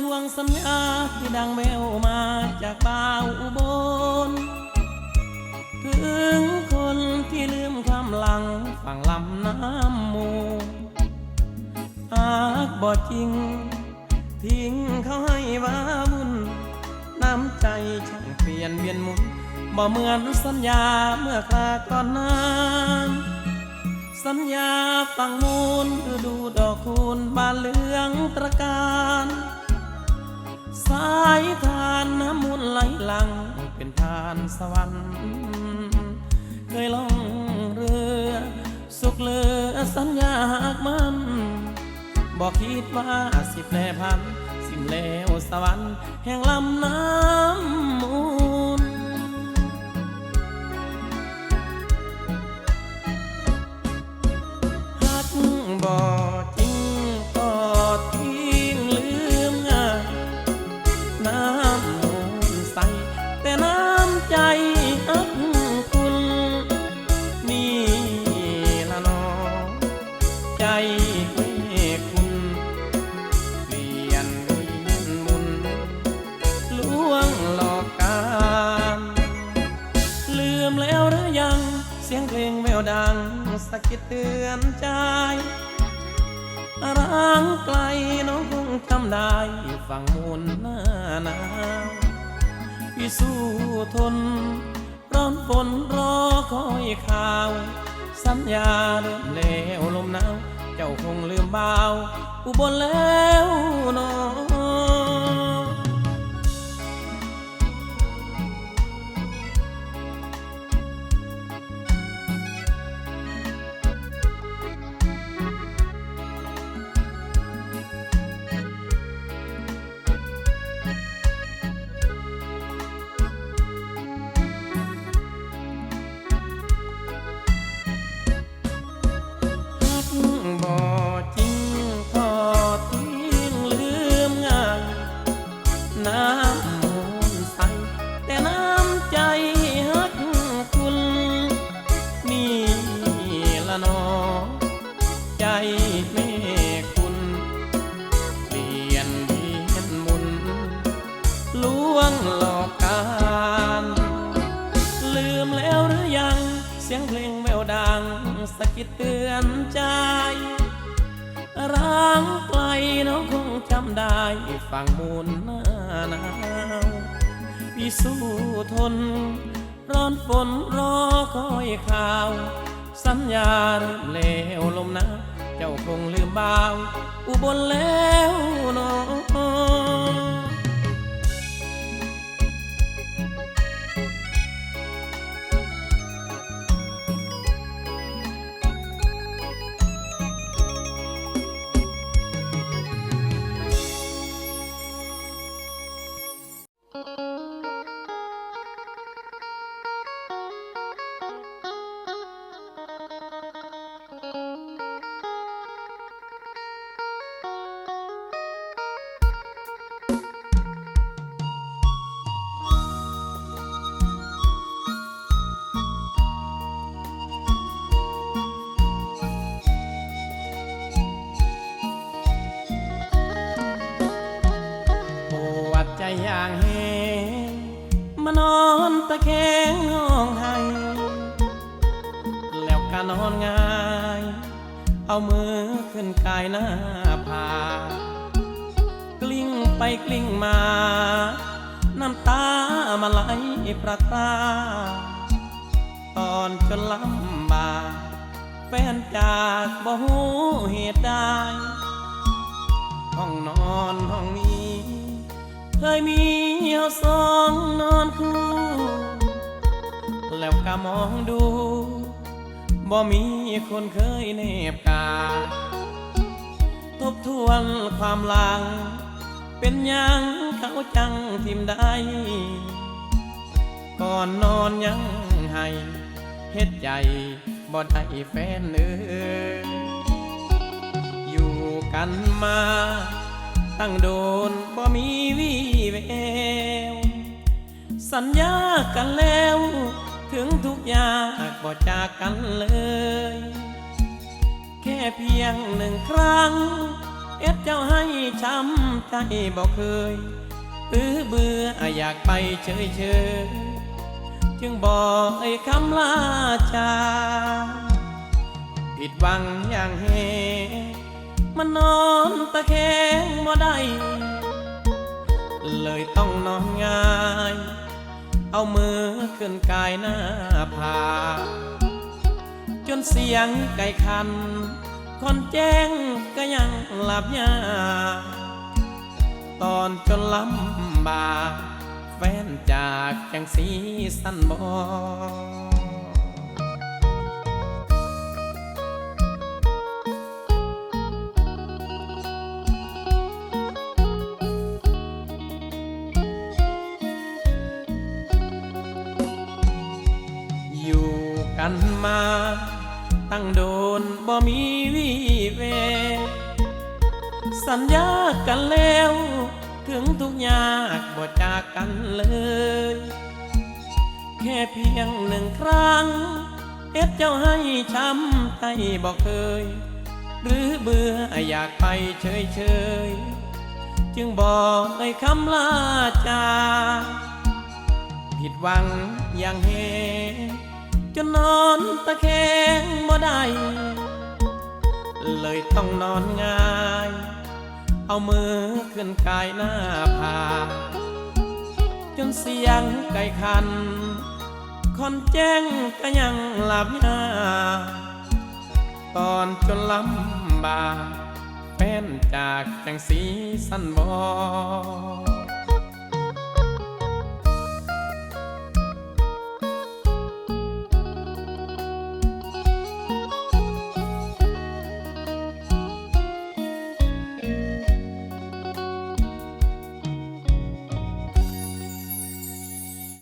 ทวงสัญญาที่ดังแววมาจากบ่าวอุบล ถึงคนที่ลืมความหลังฝั่งลำน้ำมูลหากบ่จริง ทิ้งเขาให้ว้าวุ่น น้ำใจช่างเปลี่ยนเวียนหมุน บ่เหมือนสัญญาเมื่อคราก่อนนั้นสัญญาฟังมูลดูดอกคูณบานเหลืองตระการ สายทานน้ำมูลไหลหลัง เป็นทานสวรรค์ เคยล่องเรือ สุขเลือสัญญาหากมันบอกคิดว่าสิแน่พัน สิ้นแล้วสวรรค์แห่งลำน้ำมูล ใจให้คุณเปลี่ยนเวียนมุนลวงหลอกกันลืมแล้วหรือยัง เสียงเพลงแววดังสะกิดเตือนใจร้างไกลน้องคงจำได้ฝั่งมูลหน้าหนาวพี่สู้ทน ร้อนฝนรอคอยข่าว สัญญาเริ่มแล้วลมหนาว เจ้าคงลืมบ่าว อุบลแล้วเน้อง มแล้วหรือยัง เสียงเพลงแววดังสะกิดเตือนใจร้างไกลน้องคงจำได้ฟังมูลหน้าหนาวพี่สู้ทน ร้อนฝนรอคอยข่าว สัญญาเริ่มเลวลมหนาวเจ้าคงลืมบ่าว อุบลแล้วเน้อง อย่างแหงมานอนตะแคงห้องไห้แล้วก็นอนง่าย เอามือขึ้นกายหน้าผากลิ้งไปกลิ้งมา น้ำตามาไหลพระตา ตอนจนลำบากแฟนจากบ่หูเหตุใดห้องนอนห้องนี้ เคยมีเอาสองนอนคู่ แล้วก็มองดู บ่มีคนเคยเนบกา ทบทวนความหลัง เป็นยังเขาจังทิมได้ ก่อนนอนยังให้เฮ็ดใจบ่ได้แฟนเอ้ยอยู่กันมา ตั้งโดนบ่มีวี่แวว สัญญากันแล้ว ถึงทุกอย่างบ่จากกันเลย แค่เพียงหนึ่งครั้ง เอ็ดเจ้าให้ช้ำใจบอกเคยอือเบื่ออยากไปเฉยเฉยจึงบอกไอ้คำลาจา ผิดหวังอย่างเฮมันนอนตะแคง ได้ เลยต้องนอนง่าย เอามือขึ้นกายหน้าผาจนเสียงไก่คัน คนแจ้งก็ยังหลับยาตอนจนลำบากแฟนจากจังสีสันบออ กันมา ตั้งโดนบ่มีวีเว สัญญากันแล้ว ถึงทุกยากบ่จากกันเลย แค่เพียงหนึ่งครั้ง เอ็ดเจ้าให้ช้ำใจบอกเคย หรือเบื่ออยากไปเฉยเฉยจึงบอกไอ้คำลาจา ผิดหวังอย่างเฮ จนนอนตะแคงบ่ได้ เลยต้องนอนง่าย เอามือขึ้นกายหน้าผาจนเสียงไก่คัน คอนแจ้งก็ยังหลับยาตอนจนลำบากแฟนจากจังสีสันบอ